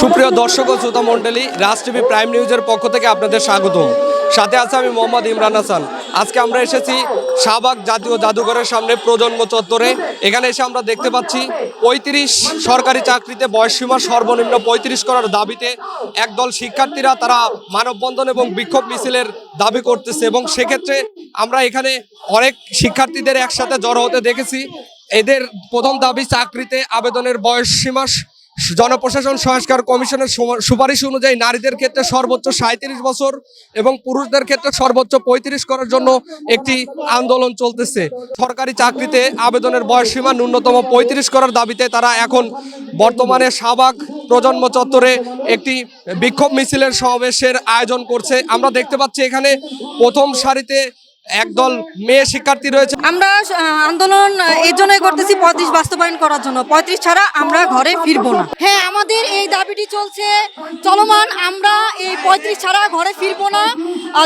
সুপ্রিয় দর্শক ও শ্রোতা মণ্ডলী, রাজ টিভি প্রাইম নিউজের পক্ষ থেকে আপনাদের স্বাগতম। সাথে আছে আমি মোহাম্মদ ইমরান হাসান। আজকে আমরা এসেছি শাহবাগ জাতীয় জাদুঘরের সামনে প্রজন্ম চত্বরে। এখানে এসে আমরা দেখতে পাচ্ছি পঁয়ত্রিশ সরকারি চাকরিতে বয়সসীমা সর্বনিম্ন পঁয়ত্রিশ করার দাবিতে একদল শিক্ষার্থীরা তারা মানববন্ধন এবং বিক্ষোভ মিছিলের দাবি করতেছে এবং সেক্ষেত্রে আমরা এখানে অনেক শিক্ষার্থীদের একসাথে জড়ো হতে দেখেছি। এদের প্রথম দাবি চাকরিতে আবেদনের বয়স সীমা জনপ্রশাসন সংস্কার কমিশনের সুপারিশ অনুযায়ী নারীদের ক্ষেত্রে সর্বোচ্চ সাঁত্রিশ বছর এবং পুরুষদের ক্ষেত্রে সর্বোচ্চ পঁয়ত্রিশ করার জন্য একটি আন্দোলন চলতেছে। সরকারি চাকরিতে আবেদনের বয়সসীমা ন্যূনতম পঁয়ত্রিশ করার দাবিতে তারা এখন বর্তমানে শাহবাগ প্রজন্ম চত্বরে একটি বিক্ষোভ মিছিলের সমাবেশের আয়োজন করছে। আমরা দেখতে পাচ্ছি এখানে প্রথম সারিতে একদল মেয়ে শিক্ষার্থী রয়েছে। আমরা আন্দোলন এই জন্যই করতেছি পঁয়ত্রিশ বাস্তবায়ন করার জন্য। পঁয়ত্রিশ ছাড়া আমরা ঘরে ফিরবো না। হ্যাঁ আমাদের এই দাবিটি চলছে। চলমান আমরা এই পঁয়ত্রিশ ছাড়া ঘরে ফিরবো না।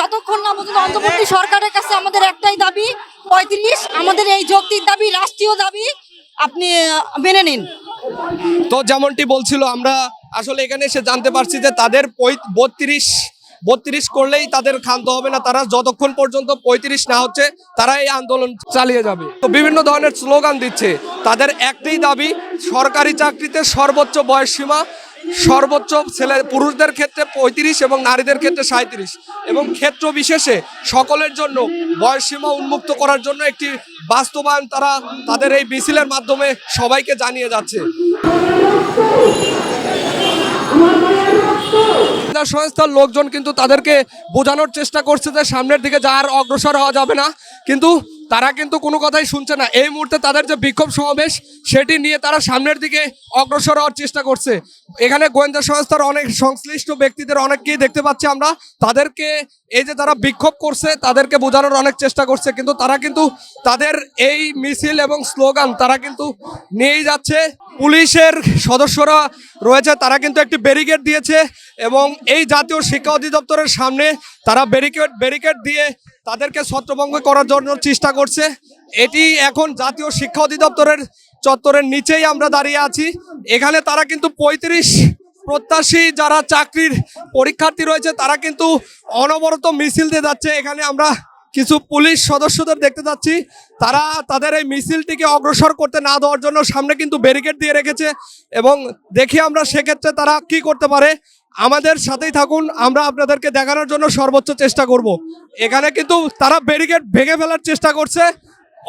যতক্ষণ না পর্যন্ত অন্তর্বর্তী সরকারের কাছে আমাদের একটাই দাবি পঁয়ত্রিশ আমাদের এই যৌক্তিক দাবি রাষ্ট্রীয় দাবি আপনি মেনে নিন। তো যেমনটি বলছিল আমরা আসলে এখানে এসে জানতে পারছি যে তাদের বত্রিশ বত্রিশ করলেই তাদের ক্ষান্ত হবে না। তারা যতক্ষণ পর্যন্ত পঁয়ত্রিশ না হচ্ছে, তারা এই আন্দোলন চালিয়ে যাবে। তো বিভিন্ন ধরনের স্লোগান দিচ্ছে। তাদের একটাই দাবি, সরকারি চাকরিতে সর্বোচ্চ বয়স সীমা, সর্বোচ্চ ছেলে, পুরুষদের ক্ষেত্রে পঁয়ত্রিশ এবং নারীদের ক্ষেত্রে সাঁত্রিশ এবং ক্ষেত্র বিশেষে সকলের জন্য বয়সসীমা উন্মুক্ত করার জন্য একটি বাস্তবায়ন তারা তাদের এই মিছিলের মাধ্যমে সবাইকে জানিয়ে যাচ্ছে। না সংস্থার লোকজন কিন্তু তাদেরকে বোঝানোর চেষ্টা করছে যে সামনের দিকে যাওয়ার অগ্রসর হওয়া যাবে না। কিন্তু তারা কিন্তু কোনো কথাই শুনছে না। এই মুহূর্তে তাদের যে বিক্ষোভ সমাবেশ, সেটি নিয়ে তারা সামনের দিকে অগ্রসর হওয়ার চেষ্টা করছে। এখানে গোয়েন্দা সংস্থার অনেক সংশ্লিষ্ট ব্যক্তিদের অনেককেই দেখতে পাচ্ছি আমরা। তাদেরকে এই যে তারা বিক্ষোভ করছে, তাদেরকে বোঝানোর অনেক চেষ্টা করছে। কিন্তু তারা কিন্তু তাদের এই মিছিল এবং স্লোগান তারা কিন্তু নিয়েই যাচ্ছে। পুলিশের সদস্যরা রয়েছে, তারা কিন্তু একটি ব্যারিকেড দিয়েছে এবং এই জাতীয় শিক্ষা অধিদপ্তরের সামনে তারা ব্যারিকেড ব্যারিকেড দিয়ে তাদেরকে ছত্রভঙ্গ করার জন্য চেষ্টা করছে। এটি এখন জাতীয় শিক্ষা অধিদপ্তরের চত্বরের নিচেই আমরা দাঁড়িয়ে আছি। এখানে তারা কিন্তু পঁয়ত্রিশ প্রত্যাশী যারা চাকরির পরীক্ষার্থী রয়েছে, তারা কিন্তু অনবরত মিছিল দিয়ে যাচ্ছে। এখানে আমরা কিছু পুলিশ সদস্যদের দেখতে পাচ্ছি তারা তাদের এই মিছিলটিকে অগ্রসর করতে না দেওয়ার জন্য সামনে কিন্তু ব্যারিকেড দিয়ে রেখেছে এবং দেখি আমরা সেক্ষেত্রে তারা কি করতে পারে। আমাদের সাথেই থাকুন, আমরা আপনাদেরকে দেখানোর জন্য সর্বোচ্চ চেষ্টা করব। এখানে কিন্তু তারা ব্যারিকেড ভেঙে ফেলার চেষ্টা করছে।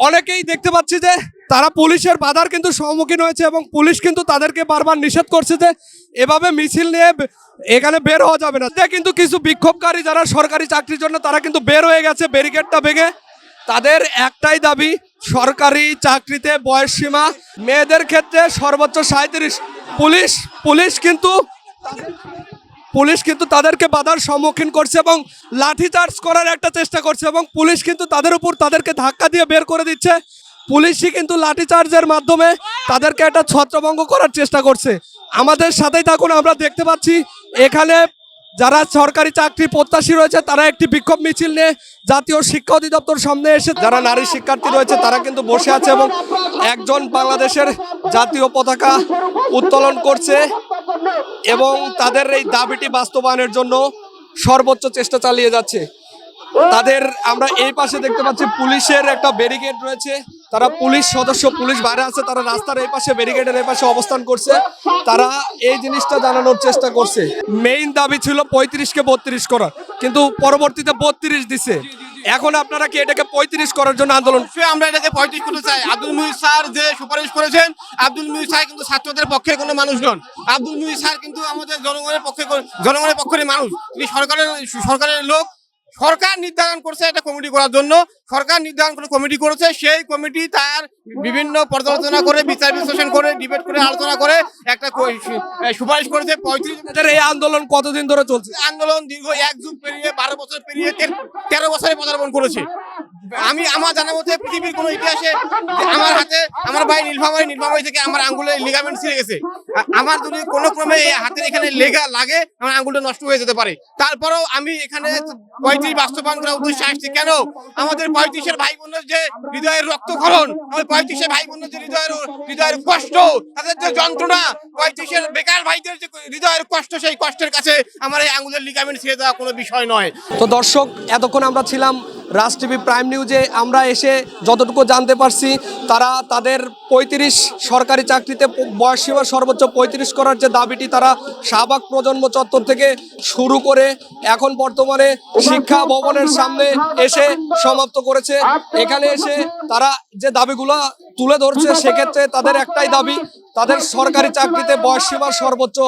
অনেকেই দেখতে পাচ্ছি যে তারা পুলিশের বাধার কিন্তু সম্মুখীন হয়েছে এবং পুলিশ কিন্তু তাদেরকে বারবার নিষেধ করছে যে এভাবে মিছিল নিয়ে এখানে বের হওয়া যাবে না। কিন্তু কিছু বিক্ষোভকারী যারা সরকারি চাকরির জন্য তারা কিন্তু বের হয়ে গেছে ব্যারিকেডটা ভেঙে। তাদের একটাই দাবি, সরকারি চাকরিতে বয়স সীমা। মেয়েদের ক্ষেত্রে সর্বোচ্চ সাঁত্রিশ পুলিশ পুলিশ কিন্তু পুলিশ কিন্তু তাদেরকে বাধার সম্মুখীন করছে এবং লাঠিচার্জ করার একটা চেষ্টা করছে এবং পুলিশ কিন্তু তাদের উপর তাদেরকে ধাক্কা দিয়ে বের করে দিচ্ছে। পুলিশই কিন্তু লাঠিচার্জের মাধ্যমে তাদেরকে একটা ছত্রভঙ্গ করার চেষ্টা করছে। আমাদের সাথেই থাকুন, আমরা দেখতে পাচ্ছি এখানে যারা সরকারি চাকরি প্রত্যাশী রয়েছে, তারা একটি বিক্ষোভ মিছিল নিয়ে জাতীয় শিক্ষা অধিদপ্তর সামনে এসে, যারা নারী শিক্ষার্থী রয়েছে, তারা কিন্তু বসে আছে এবং একজন বাংলাদেশের জাতীয় পতাকা উত্তোলন করছে এবং তাদের এই দাবিটি বাস্তবায়নের জন্য সর্বোচ্চ চেষ্টা চালিয়ে যাচ্ছে। তাদের আমরা এই পাশে দেখতে পাচ্ছি পুলিশের একটা ব্যারিকেড রয়েছে। তারা পুলিশ সদস্য, পুলিশ বাইরে আছে, তারা রাস্তার এই পাশে ব্যারিকেডের এই পাশে অবস্থান করছে। তারা এই জিনিসটা জানানোর চেষ্টা করছে। মেইন দাবি ছিল পঁয়ত্রিশকে বত্রিশ করার, কিন্তু পরবর্তীতে বত্রিশ দিছে। এখন আপনারা কি এটাকে পঁয়ত্রিশ করার জন্য আন্দোলন আমরা এটাকে পঁয়ত্রিশ করতে চাই। আব্দুল মুহিত স্যার যে সুপারিশ করেছেন, আব্দুল মুহিত স্যার কিন্তু ছাত্রদের পক্ষের কোনো মানুষ নন আব্দুল মুহিত স্যার কিন্তু আমাদের জনগণের পক্ষে জনগণের পক্ষের মানুষ। তিনি সরকারের সরকারের লোক সরকার নির্ধারণ করছে একটা কমিটি করার জন্য। সরকার নির্ধারণ করে কমিটি করেছে সেই কমিটি তার বিভিন্ন পর্যালোচনা করে বিচার বিশ্লেষণ করে ডিবেট করে আলোচনা করে একটা সুপারিশ করেছে। পঁয়ত্রিশ এই আন্দোলন কতদিন ধরে চলছে? আন্দোলন দীর্ঘ এক যুগ পেরিয়ে বারো বছর পেরিয়ে তেরো বছরে পদার্পণ করেছে। আমি আমার জানা মতে পৃথিবীর কোনো ইতিহাসে আমার হাতে, আমার ভাই নীলফামারী নীলফামারী থেকে আমার আঙ্গুলে লিগামেন্ট ছিঁড়ে গেছে। আমার যদি কোনো ক্রমে এই হাতের এখানে লেগা লাগে, আমার আঙ্গুলটা নষ্ট হয়ে যেতে পারে। তারপরেও আমি এখানে পঁয়ত্রিশ বাস্তবায়ন করার উদ্দেশ্যে আসছি। কেন? আমাদের পঁয়ত্রিশের ভাই বোনের যে হৃদয়ের রক্তক্ষরণ, আমাদের পঁয়ত্রিশে ভাই বোনের যে হৃদয়ের হৃদয়ের কষ্ট, তাদের যে যন্ত্রণা, পঁয়ত্রিশের বেকার ভাইদের যে হৃদয়ের কষ্ট, সেই কষ্টের কাছে আমার এই আঙ্গুলের লিগামেন্ট ছেড়ে দেওয়া কোনো বিষয় নয়। তো দর্শক, এতক্ষণ আমরা ছিলাম রাজ টিভি প্রাইম নিউজে আমরা এসে যতটুকু জানতে পারছি, তারা তাদের পঁয়ত্রিশ সরকারি চাকরিতে বয়স বয়সসীমা সর্বোচ্চ পঁয়ত্রিশ করার যে দাবিটি তারা শাহবাগ প্রজন্ম চত্বর থেকে শুরু করে এখন বর্তমানে শিক্ষা ভবনের সামনে এসে সমাপ্ত করেছে। এখানে এসে তারা যে দাবিগুলো তুলে ধরছে সেক্ষেত্রে তাদের একটাই দাবি তাদের সরকারি চাকরিতে বয়স সীমা সর্বোচ্চ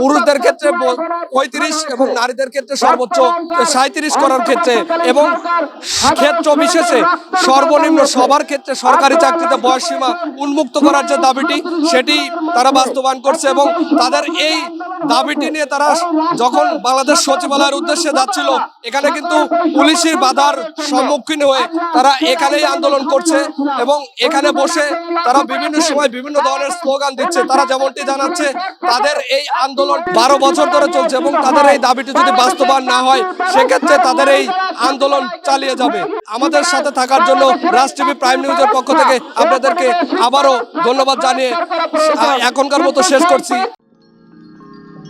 পুরুষদের ক্ষেত্রে পঁয়ত্রিশ এবং নারীদের ক্ষেত্রে সর্বোচ্চ সাঁত্রিশ করার ক্ষেত্রে এবং ক্ষেত্র বিশেষে সর্বনিম্ন সবার ক্ষেত্রে সরকারি চাকরিতে বয়স সীমা উন্মুক্ত করার যে দাবিটি সেটি তারা বাস্তবায়ন করছে এবং তাদের এই দাবিটি নিয়ে তারা যখন বাংলাদেশ সচিবালয়ের উদ্দেশ্যে যাচ্ছিল, এখানে কিন্তু পুলিশের বাধার সম্মুখীন হয়ে তারা এখানেই আন্দোলন করছে এবং এখানে বসে তারা বিভিন্ন সময় বিভিন্ন ধরনের স্লোগান দিচ্ছে। তারা যেমনটি জানাচ্ছে, তাদের এই আন্দোলন বারো বছর ধরে চলছে এবং তাদের এই দাবিটি যদি বাস্তবায়ন না হয়, সেক্ষেত্রে তাদের এই আন্দোলন চালিয়ে যাবে। আমাদের সাথে থাকার জন্য রাজ টিভি প্রাইম নিউজের পক্ষ থেকে আপনাদেরকে আবারও ধন্যবাদ জানিয়ে এখনকার মতো শেষ করছি।